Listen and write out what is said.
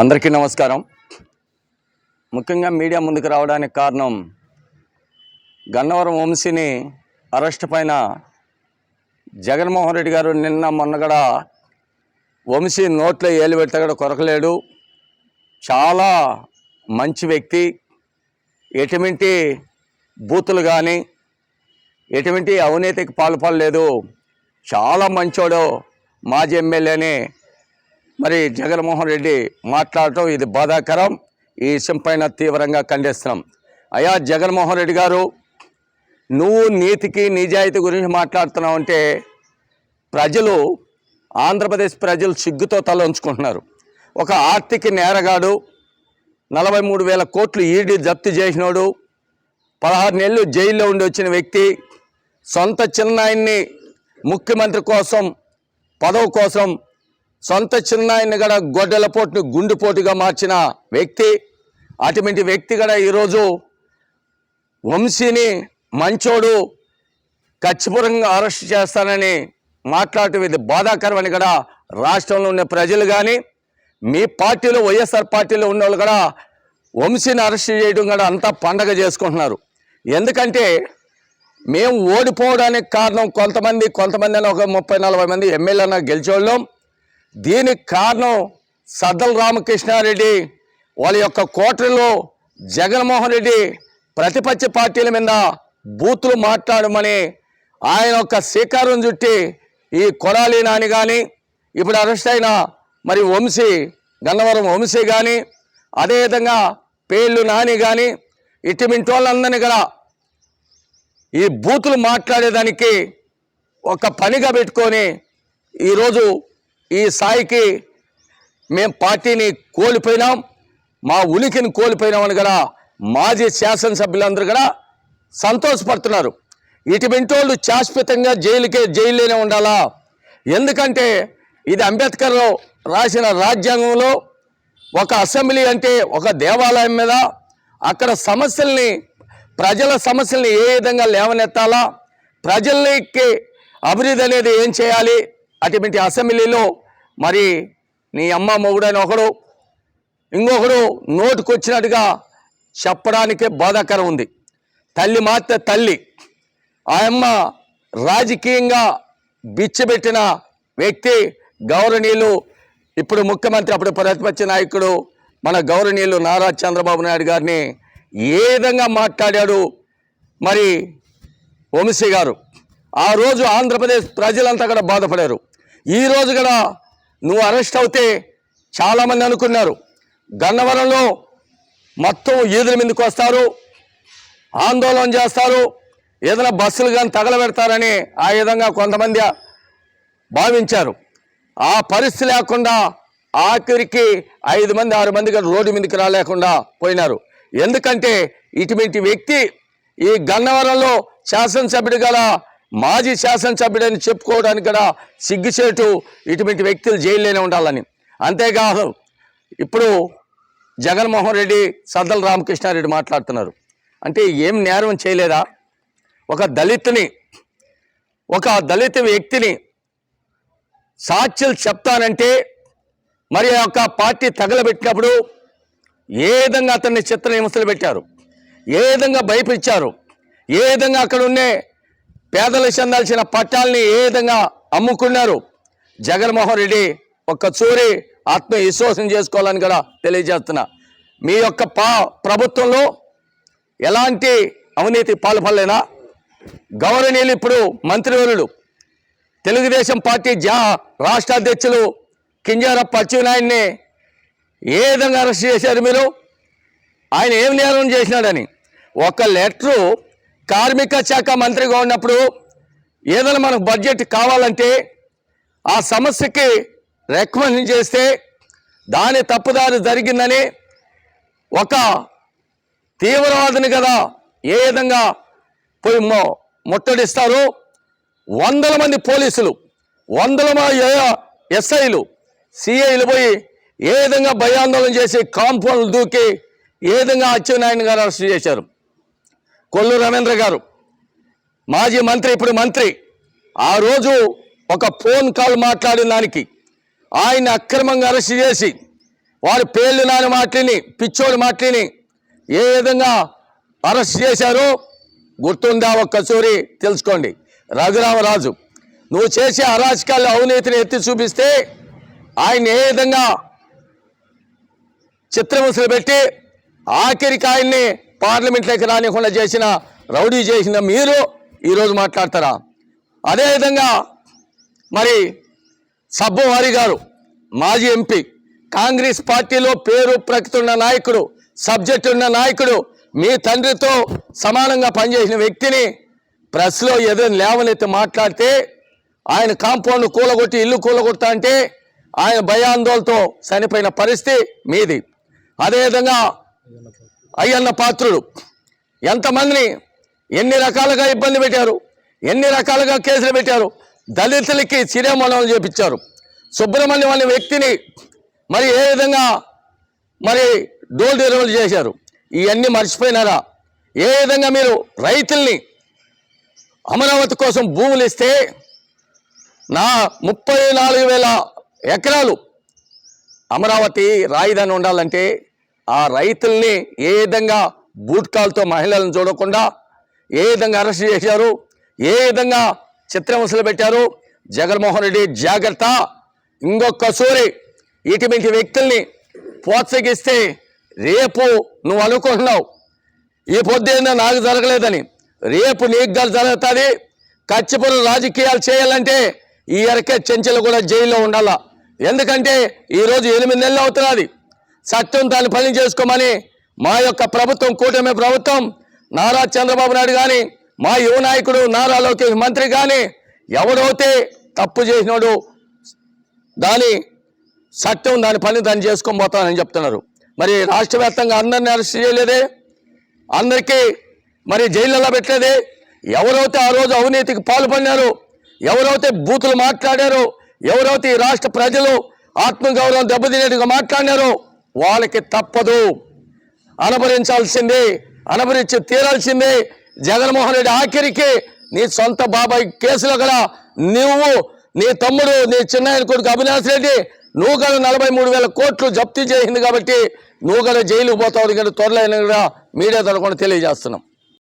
అందరికీ నమస్కారం. ముఖ్యంగా మీడియా ముందుకు రావడానికి కారణం గన్నవరం వంశీని అరెస్ట్ పైన జగన్మోహన్ రెడ్డి గారు నిన్న మొన్న కూడా వంశీ నోట్లో ఏలు పెడితే కూడా కొరకలేడు. చాలా మంచి వ్యక్తి. ఎటువంటి బూతులు కానీ ఎటువంటి అవినీతికి పాల్పడలేదు. చాలా మంచోడు మాజీ ఎమ్మెల్యేని మరి జగన్మోహన్ రెడ్డి మాట్లాడటం ఇది బాధాకరం. ఈ విషయం పైన తీవ్రంగా ఖండిస్తున్నాం. అయ్యా జగన్మోహన్ రెడ్డి గారు నువ్వు నీతికి నిజాయితీ గురించి మాట్లాడుతున్నావు అంటే ప్రజలు ఆంధ్రప్రదేశ్ ప్రజలు సిగ్గుతో తల ఉంచుకుంటున్నారు ఒక ఆర్థిక నేరగాడు నలభై మూడు వేల కోట్లు ఈడీ జప్తు చేసినోడు పదహారు నెలలు జైల్లో ఉండి వచ్చిన వ్యక్తి సొంత చిన్నాయన్ని ముఖ్యమంత్రి కోసం పదవి కోసం సొంత చిన్నాయన్ని కూడా గొడ్డల పోటుని గుండెపోటుగా మార్చిన వ్యక్తి అటువంటి వ్యక్తి కూడా ఈరోజు వంశీని మంచోడు ఖచ్చితంగా అరెస్ట్ చేస్తానని మాట్లాడటం ఇది బాధాకరమని కూడా రాష్ట్రంలో ఉన్న ప్రజలు కానీ మీ పార్టీలో వైఎస్ఆర్ పార్టీలో ఉన్న వాళ్ళు కూడా వంశీని అరెస్ట్ చేయడం కూడా అంతా పండగ చేసుకుంటున్నారు. ఎందుకంటే మేము ఓడిపోవడానికి కారణం కొంతమంది కొంతమంది అని ఒక ముప్పై నలభై మంది ఎమ్మెల్యేన గెలిచేవాళ్ళం. దీనికి కారణం సద్దల రామకృష్ణారెడ్డి. వాళ్ళ యొక్క కోటలో జగన్మోహన్ రెడ్డి ప్రతిపక్ష పార్టీల మీద బూతులు మాట్లాడమని ఆయన యొక్క శ్రీకారం చుట్టి ఈ కొడాలి నాని కానీ ఇప్పుడు అరెస్ట్ అయిన మరి వంశీ గన్నవరం వంశీ కానీ అదేవిధంగా పేర్లు నాని కానీ ఇటువంటి వాళ్ళందరినీ కూడా ఈ బూతులు మాట్లాడేదానికి ఒక పనిగా పెట్టుకొని ఈరోజు స్థాయికి మేము పార్టీని కోల్పోయినాం మా ఉనికిని కోల్పోయినామని కూడా మాజీ శాసనసభ్యులందరూ కూడా సంతోషపడుతున్నారు. ఇటువంటి వాళ్ళు శాశ్వతంగా జైలుకే జైల్లోనే ఉండాలా? ఎందుకంటే ఇది అంబేద్కర్ రాసిన రాజ్యాంగంలో ఒక అసెంబ్లీ అంటే ఒక దేవాలయం మీద అక్కడ సమస్యల్ని ప్రజల సమస్యల్ని ఏ విధంగా లేవనెత్తాలా? ప్రజలకి అభివృద్ధి అనేది ఏం చేయాలి? అటువంటి అసెంబ్లీలో మరి నీ అమ్మ మొగుడైన ఒకడు ఇంకొకడు నోటుకొచ్చినట్టుగా చెప్పడానికే బాధాకరం ఉంది. తల్లి మాత్ర తల్లి ఆయమ్మ రాజకీయంగా బిచ్చబెట్టిన వ్యక్తి గౌరవనీయులు ఇప్పుడు ముఖ్యమంత్రి అప్పుడు ప్రతిపక్ష నాయకుడు మన గౌరవనీయులు నారా చంద్రబాబు నాయుడు గారిని ఏ విధంగా మాట్లాడాడు మరి వంశీ గారు? ఆ రోజు ఆంధ్రప్రదేశ్ ప్రజలంతా కూడా బాధపడారు. ఈ రోజు కూడా నువ్వు అరెస్ట్ అవుతే చాలామంది అనుకున్నారు. గన్నవరంలో మొత్తం ఈదుల మీదకి వస్తారు. ఆందోళన చేస్తారు. ఏదైనా బస్సులు కానీ తగలబెడతారని ఆ విధంగా కొంతమంది భావించారు. ఆ పరిస్థితి లేకుండా ఆఖరికి ఐదు మంది ఆరు మంది కానీ రోడ్డు మీదకి రాలేకుండా పోయినారు. ఎందుకంటే ఇటువంటి వ్యక్తి ఈ గన్నవరంలో శాసనసభ్యుడు గల మాజీ శాసనసభ్యుడని చెప్పుకోవడానికి కూడా సిగ్గుచేటు ఇటువంటి వ్యక్తులు జైల్లోనే ఉండాలని. అంతేకాదు ఇప్పుడు జగన్మోహన్ రెడ్డి సద్దల రామకృష్ణారెడ్డి మాట్లాడుతున్నారు. అంటే ఏం నేరం చేయలేదా? ఒక దళితుని ఒక దళిత వ్యక్తిని సాక్ష్యాలు చెప్తానంటే మరి ఒక యొక్క పార్టీ తగలబెట్టినప్పుడు ఏ విధంగా అతన్ని చిత్ర హింసలు పెట్టారు? ఏ విధంగా భయపించారు ఏ విధంగా అక్కడ ఉండే పేదలకు చెందాల్సిన పట్టాలని ఏ విధంగా అమ్ముకున్నారు? జగన్మోహన్ రెడ్డి ఒక్క చూరి ఆత్మ విశ్వాసం చేసుకోవాలని కూడా తెలియజేస్తున్నా. మీ యొక్క పా ప్రభుత్వంలో ఎలాంటి అవినీతి పాల్పడలేనా? గౌరవనీయులు ఇప్పుడు మంత్రివర్యులు తెలుగుదేశం పార్టీ జా రాష్ట్ర అధ్యక్షులు కింజారప్ప అచ్చెన్నాయుడిని ఏ విధంగా అరెస్ట్ చేశారు మీరు? ఆయన ఏం నేరం చేసినాడని? ఒక లెటరు కార్మిక శాఖ మంత్రిగా ఉన్నప్పుడు ఏదైనా మనకు బడ్జెట్ కావాలంటే ఆ సమస్యకి రికమెండ్ చేస్తే దాని తప్పుదారి జరిగిందని ఒక తీవ్రవాదిని కదా ఏ విధంగా పోయి ముట్టడిస్తారు? వందల మంది పోలీసులు వందల మంది ఎస్ఐలు సిఐలు పోయి ఏ విధంగా భయాందోళన చేసి కాంపౌండ్లు దూకి ఏ విధంగా అచ్చెన్నాయుడు గారు అరెస్ట్ చేశారు? కొల్లు రవీంద్ర గారు మాజీ మంత్రి ఇప్పుడు మంత్రి ఆ రోజు ఒక ఫోన్ కాల్ మాట్లాడిన దానికి ఆయన అక్రమంగా అరెస్ట్ చేసి వారి పేర్లు నాని మాటలిని పిచ్చోడి మాటలిని ఏ విధంగా అరెస్ట్ చేశారో గుర్తుందా ఒక్కసారి తెలుసుకోండి. రఘురామరాజు నువ్వు చేసే అరాచకాలు అవినీతిని ఎత్తి చూపిస్తే ఆయన ఏ విధంగా చిత్రహింసలు పెట్టి ఆఖరికి ఆయన్ని పార్లమెంట్లోకి రానికుండా చేసిన రౌడీ చేసిన మీరు ఈరోజు మాట్లాడతారా? అదేవిధంగా మరి సబ్బు హరి గారు మాజీ ఎంపీ కాంగ్రెస్ పార్టీలో పేరు ప్రకృతి ఉన్న నాయకుడు సబ్జెక్టు ఉన్న నాయకుడు మీ తండ్రితో సమానంగా పనిచేసిన వ్యక్తిని ప్రెస్లో ఏదైనా లేవనైతే మాట్లాడితే ఆయన కాంపౌండ్ కూలగొట్టి ఇల్లు కూలగొడతా అంటే ఆయన భయాందోళనతో చనిపోయిన పరిస్థితి మీది. అదేవిధంగా అయ్యన్న పాత్రుడు. ఎంతమందిని ఎన్ని రకాలుగా ఇబ్బంది పెట్టారు ఎన్ని రకాలుగా కేసులు పెట్టారు దళితులకి చిరేమణం చేపించారు. సుబ్రహ్మణ్యం అనే వ్యక్తిని మరి ఏ విధంగా మరి డోల్ డెలివరీ చేశారు? ఇవన్నీ మర్చిపోయినారా? ఏ విధంగా మీరు రైతుల్ని అమరావతి కోసం భూములు ఇస్తే నా ముప్పై నాలుగు వేల ఎకరాలు అమరావతి రాయిదాని ఉండాలంటే ఆ రైతుల్ని ఏ విధంగా బూట్కాలతో మహిళలను చూడకుండా ఏ విధంగా అరెస్ట్ చేశారు ఏ విధంగా చిత్రహింసలు పెట్టారు జగన్మోహన్ రెడ్డి జాగ్రత్త. ఇంకొకసారి ఇటువంటి వ్యక్తుల్ని ప్రోత్సహిస్తే రేపు నువ్వు అనుకుంటున్నావు ఈ పొద్దున్న నాకు జరగలేదని రేపు నీకు గారు జరుగుతుంది కచ్చిపురం రాజకీయాలు చేయాలంటే ఈ ఎరకే చెంచలు కూడా జైల్లో ఉండాల. ఎందుకంటే ఈరోజు ఎనిమిది నెలలు అవుతున్నది. సత్యం దాన్ని పని చేసుకోమని మా యొక్క ప్రభుత్వం కూటమి ప్రభుత్వం నారా చంద్రబాబు నాయుడు కానీ మా యువ నాయకుడు నారా లోకేష్ మంత్రి కానీ ఎవడైతే తప్పు చేసినాడు దాని సత్యం దాని పని దాన్ని చేసుకొని పోతానని చెప్తున్నారు. మరి రాష్ట్ర వ్యాప్తంగా అందరినీ అరెస్ట్ చేయలేదే? అందరికీ మరి జైళ్ళలో పెట్టలేదే? ఎవరైతే ఆ రోజు అవినీతికి పాల్పడినారు ఎవరైతే బూతులు మాట్లాడారో ఎవరైతే ఈ రాష్ట్ర ప్రజలు ఆత్మగౌరవం దెబ్బతినేట్టుగా మాట్లాడినారో వాళ్ళకి తప్పదు. అనభరించాల్సిందే అనుభరించి తీరాల్సిందే జగన్మోహన్ రెడ్డి ఆఖరికి నీ సొంత బాబాయ్ కేసులో కదా నువ్వు నీ తమ్ముడు నీ చిన్నాయన కొడుకు అవినాష్ రెడ్డి నువ్వు కూడా నలభై మూడు వేల కోట్లు జప్తు చేసింది కాబట్టి నువ్వు కూడా జైలుకు పోతావు కానీ త్వరలో అయినా కూడా మీడియా తరకుండా తెలియజేస్తున్నాం.